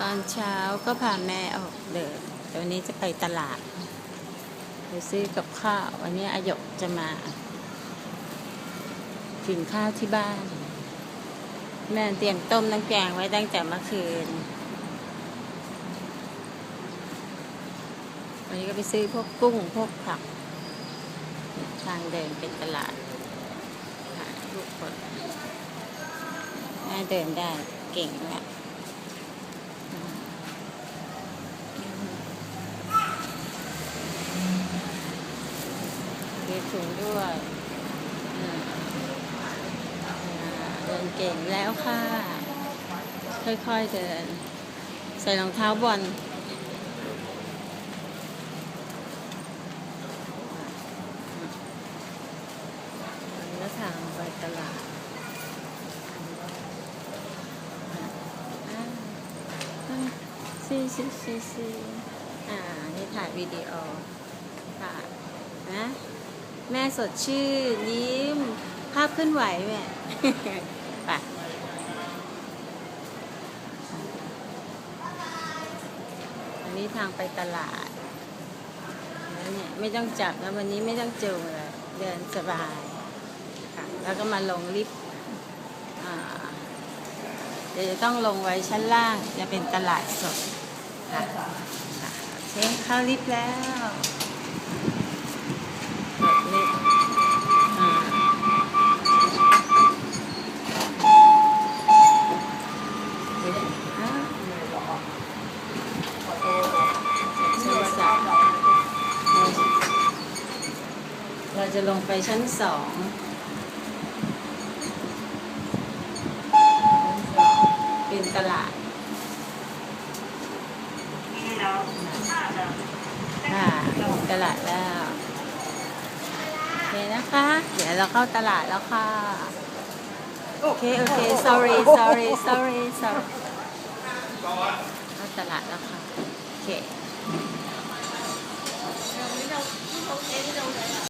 ตอนเช้าก็พาแม่ออกเดินเดี๋ยววันนี้จะไปตลาดไปซื้อกับข้าว วันนี้อายกจะมากินข้าวที่บ้าน แม่เตรียมต้มน้ำแกงไว้ตั้งแต่เมื่อคืน วันนี้ก็ไปซื้อพวกกุ้งพวกผัก ทางเดินเป็นตลาดหาทุกคนแม่เดินได้เก่งแห ละมีถุงด้วยเดินเก่งแล้วค่ะ ค่อยๆเดิน ใส่รองเท้าบอลแล้วทางไปตลาดซีซีซีซีอ่า นี่ถ่ายวิดีโอค่ะนะ แม่สดชื่นยิ้ม ภาพเคลื่อนไหวแม่ไปอันนี้ทางไปตลาดแล้วเนี่ยไม่ต้องจับนะวันนี้ไม่ต้องจูงเลยเดินสบายค่ะแล้วก็มาลงลิฟต์เดี๋ยวจะต้องลงไว้ชั้นล่างจะเป็นตลาดสดค่ะค่ะโอเคเข้าลิฟต์แล้วกดลิฟต์อ่าเดี๋ยวอ่าชั้นสาม เราจะลงไปชั้นสองเป็นตลาดค่ะถึงตลาดแล้วโอเคนะคะ เดี๋ยวเราเข้าตลาดแล้วค่ะ โอเค โอเค sorry sorry sorry sorry เข้าตลาดแล้วค่ะ โอเค